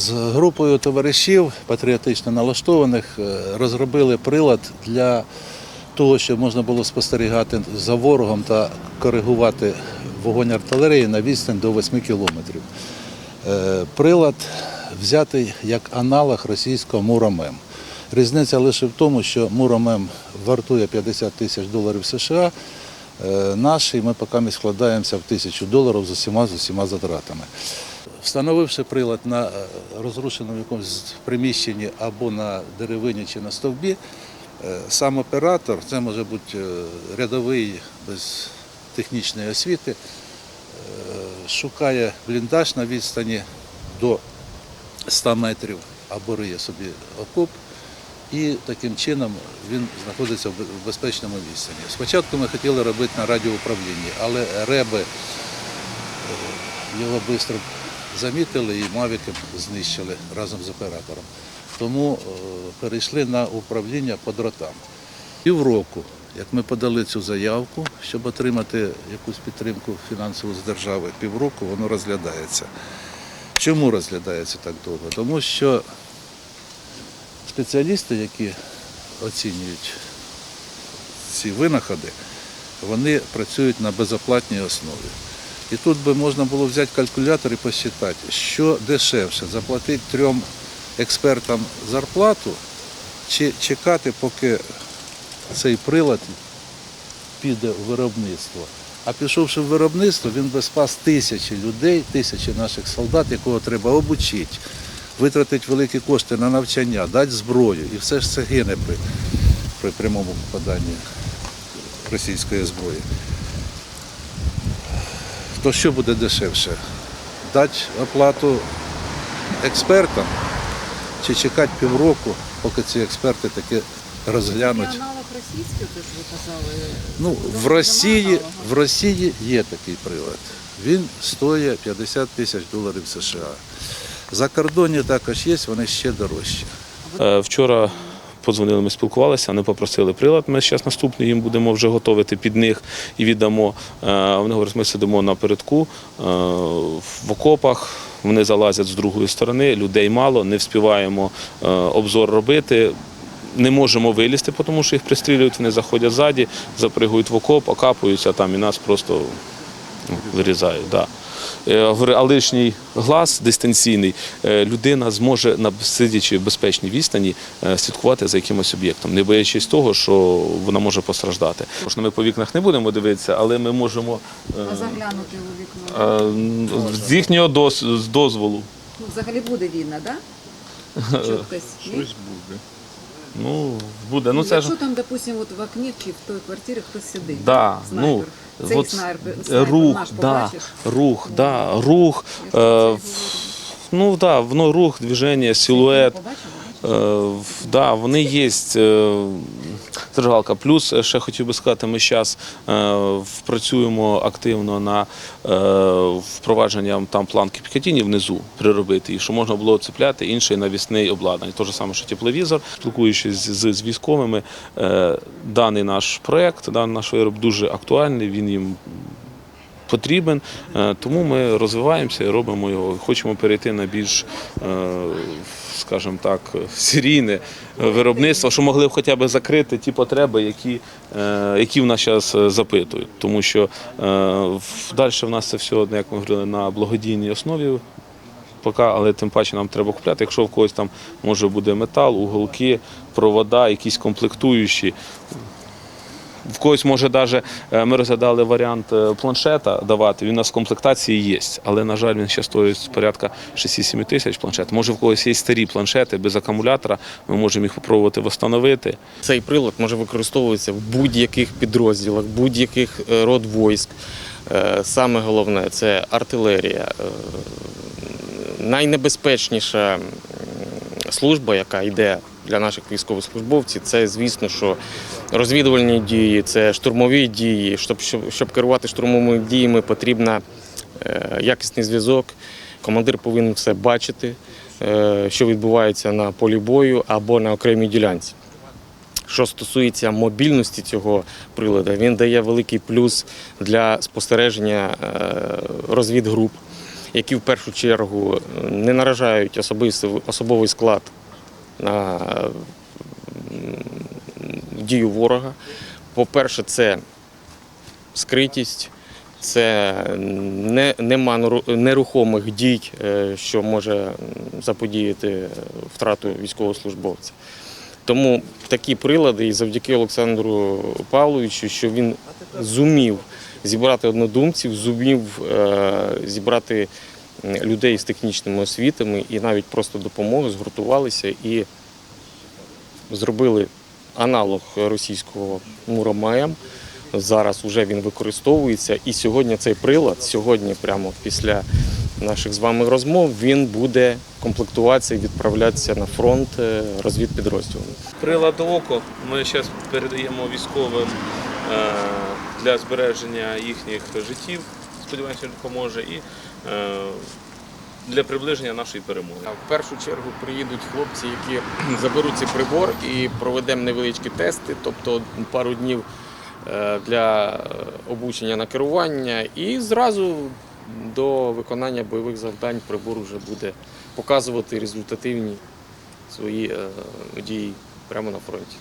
З групою товаришів патріотично налаштованих е, розробили прилад для того, щоб можна було спостерігати за ворогом та коригувати вогонь артилерії на відстань до 8 кілометрів. Е, Прилад взятий як аналог російського Муромем. Різниця лише в тому, що Муромем вартує 50 тисяч доларів США. е, Наш, ми поки складаємося в тисячу доларів з усіма з усіма затратами. Встановивши прилад на е, розрушеному якомусь приміщенні або на деревині чи на стовбі, е, сам оператор, це може бути е, рядовий без технічної освіти, шукає бліндаж на відстані до 100 метрів або риє собі окоп, і таким чином він знаходиться в безпечному відстані. Спочатку ми хотіли робити на радіоуправлінні, але реби його швидко замітили і мавіки знищили разом з оператором. Тому е, перейшли на управління по дротам. Півроку, як ми подали цю заявку, щоб отримати якусь підтримку фінансову з держави, півроку воно розглядається. Чому розглядається так довго? Тому що спеціалісти, які оцінюють ці винаходи, вони працюють на безоплатній основі. І тут би можна було взяти калькулятор і посчитати, що дешевше заплатити трьом експертам зарплату чи чекати, поки цей прилад піде у виробництво. А пішовши в виробництво, він би спас тисячі людей, тисячі наших солдат, якого треба обучити, витратити великі кошти на навчання, дати зброю. І все ж це гине при, при прямому попаданні російської зброї. То що буде дешевше? Дати оплату експертам чи чекати півроку, поки ці експерти таки розглянуть. Аналог російський, те, ви казали. Ну, в Росії, в Росії є такий прилад. Він стоїть 50 тисяч доларів США. За кордоні також є, вони ще дорожчі. Е, Вчора подзвонили, ми спілкувалися, вони попросили прилад. Ми зараз наступний їм будемо вже готувати під них і віддамо. Е, Вони говорять, ми сидимо напередку е, в окопах. Вони залазять з другої сторони, людей мало, не вспіваємо е, обзор робити. Не можемо вилізти, тому що їх пристрілюють, вони заходять ззаді, запригують в окоп, окапуються там і нас просто ну, вирізають. Да. Е, А лишній глаз дистанційний е, людина зможе, сидячи в безпечній відстані, е, слідкувати за якимось об'єктом, не боячись того, що вона може постраждати. Тому ми по вікнах не будемо дивитися, але ми можемо А заглянути у вікно. з їхнього доз- з дозволу. Ну, взагалі буде війна, так? Да? Чуткось. ні? Ну, буде. Ну, це ж Якщо там, допустим, от в окні чи в той квартирі хтось сидить, Да, снайпер, ну, цей от снайпер, снайпер рух, наш да, рух, да, рух. Е, ну да, воно рух, движення, силует. Е, да, вони є. Е, зажигалка. Плюс е, ще хотів би сказати, ми зараз е, працюємо активно на е, впровадженням там планки Пікатіні внизу приробити, і що можна було цепляти інший навісний обладнання. Те ж саме, що тепловізор, спілкуючись з, з військовими, даний наш проект, даний наш вироб дуже актуальний. Він їм потрібен, Е, тому ми розвиваємося і робимо його. Хочемо перейти на більш, е, скажімо так, серійне виробництво, що могли хоча б закрити ті потреби, які, е, які в нас зараз запитують. Тому що далі в нас це все, як ми говорили, на благодійній основі. Поки, але тим паче нам треба купляти. Якщо в когось там може буде метал, уголки, провода, якісь комплектуючі, в когось може навіть ми розглядали варіант е, планшета давати. Він у нас в комплектації є, але на жаль, він ще стоїть порядка 6-7 тисяч планшет. Може, в когось є старі планшети без акумулятора. Ми можемо їх спробувати встановити. Цей прилад може використовуватися в будь-яких підрозділах, будь-яких е, род військ. Е, Саме головне це артилерія. Е, Найнебезпечніша служба, яка йде для наших військовослужбовців, це, звісно, що розвідувальні дії, це штурмові дії. Щоб, щоб, щоб керувати штурмовими діями, потрібна е, якісний зв'язок. Командир повинен все бачити, е, що відбувається на полі бою або на окремій ділянці. Що стосується мобільності цього приладу, він дає великий плюс для спостереження е, розвідгруп. які в першу чергу е, не наражають особовий склад на дію ворога. По-перше, це скритість, це не, нема неру- нерухомих дій, е, що може заподіяти втрату військовослужбовця. Тому такі прилади, і завдяки Олександру Павловичу, що він зумів зібрати однодумців, зумів е, зібрати людей з технічними освітами і навіть просто допомоги, згуртувалися і зробили аналог російського Муромаєм. Зараз вже він використовується. І сьогодні цей прилад, сьогодні, прямо після наших з вами розмов, він буде комплектуватися і відправлятися на фронт е, розвідпідрозділом. Прилад око ми зараз передаємо військовим е, для збереження їхніх життів. Сподіваємося, допоможе і для приближення нашої перемоги. В першу чергу приїдуть хлопці, які заберуть цей прибор і проведемо невеличкі тести, тобто пару днів е, для е, обучення на керування, і зразу до виконання бойових завдань прибор вже буде показувати результативні свої е, дії прямо на фронті.